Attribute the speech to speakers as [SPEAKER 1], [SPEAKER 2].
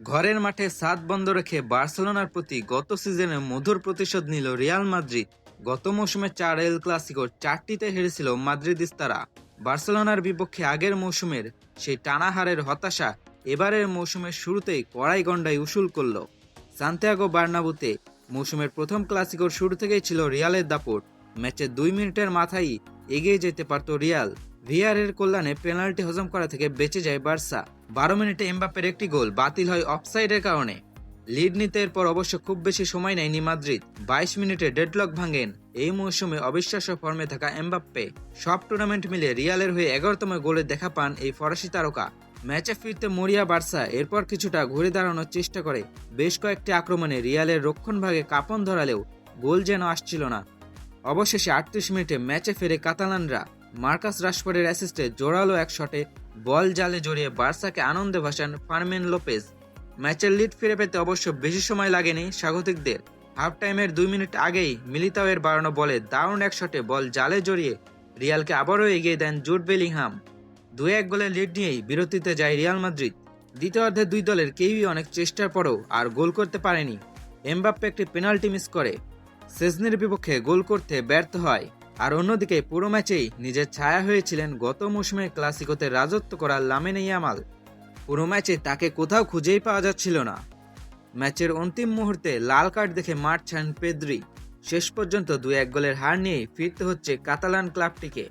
[SPEAKER 1] ঘরের মাঠে সাত বন্ধ রেখে বার্সেলোনার প্রতি গত সিজনে মধুর প্রতিশোধ নিল রিয়াল মাদ্রিদ। গত মৌসুমে চার এল ক্লাসিকোর চারটিতে হেরেছিল মাদ্রিদিস্তারা বার্সেলোনার বিপক্ষে আগের মৌসুমের সেই টানা হারের হতাশা এবারের মৌসুমের শুরুতেই কড়াই গন্ডায় উসুল করল। সান্তিয়াগো বার্নাবুতে মৌসুমের প্রথম ক্লাসিকোর শুরু থেকেই ছিল রিয়ালের দাপট। ম্যাচে দুই মিনিটের মাথায় এগিয়ে যেতে পারত রিয়াল। ভিআরের কল্যাণে পেনাল্টি হজম করা থেকে বেঁচে যায় বার্সা। বারো মিনিটে এমবাপ্পের একটি গোল বাতিল হয় অফসাইডের কারণে। লিড নিতে এরপর অবশ্য খুব বেশি সময় নেয়নি মাদ্রিদ। বাইশ মিনিটে ডেডলক ভাঙেন। এই মৌসুমে অবিশ্বাস্য ফর্মে থাকা এমবাপ্পে সব টুর্নামেন্ট মিলে রিয়ালের হয়ে এগারোতম গোলে দেখা পান এই ফরাসি তারকা। ম্যাচে ফিরতে মরিয়া বার্সা এরপর কিছুটা ঘুরে দাঁড়ানোর চেষ্টা করে। বেশ কয়েকটি আক্রমণে রিয়ালের রক্ষণভাগে কাপন ধরালেও গোল যেন আসছিল না। অবশেষে আটত্রিশ মিনিটে ম্যাচে ফেরে কাতালানরা মার্কাস রাশফোর্ডের অ্যাসিস্টে জোরালো এক শটে বল জালে জড়িয়ে বার্সাকে আনন্দে ভাসান ফার্মেন লোপেজ। ম্যাচের লিড ফিরে পেতে অবশ্য বেশি সময় লাগেনি স্বাগতিকদের। হাফ টাইমের দুই মিনিট আগেই মিলিতাওয়ের বাড়ানো বলে দারুণ এক শটে বল জালে জড়িয়ে রিয়ালকে আবারও এগিয়ে দেন জুট বেলিংহাম। দু এক গোলের লিড নিয়েই বিরতিতে যায় রিয়াল মাদ্রিদ। দ্বিতীয়ার্ধে দুই দলের কেউই অনেক চেষ্টার পরও আর গোল করতে পারেনি। এমবাপ্পে একটি পেনাল্টি মিস করে। সেজনের বিপক্ষে গোল করতে ব্যর্থ হয়। আর অন্যদিকে, পুরো ম্যাচেই নিজের ছায়া হয়েছিলেন গত মৌসুমের ক্লাসিকোতে রাজত্ব করা লামেনে ইয়ামাল। পুরো ম্যাচে তাকে কোথাও খুঁজেই পাওয়া যাচ্ছিল না। ম্যাচের অন্তিম মুহূর্তে লাল কার্ড দেখে মাঠ ছাড়েন পেদ্রি। শেষ পর্যন্ত দু এক গোলের হার নিয়ে ফিরতে হচ্ছে কাতালান ক্লাবটিকে।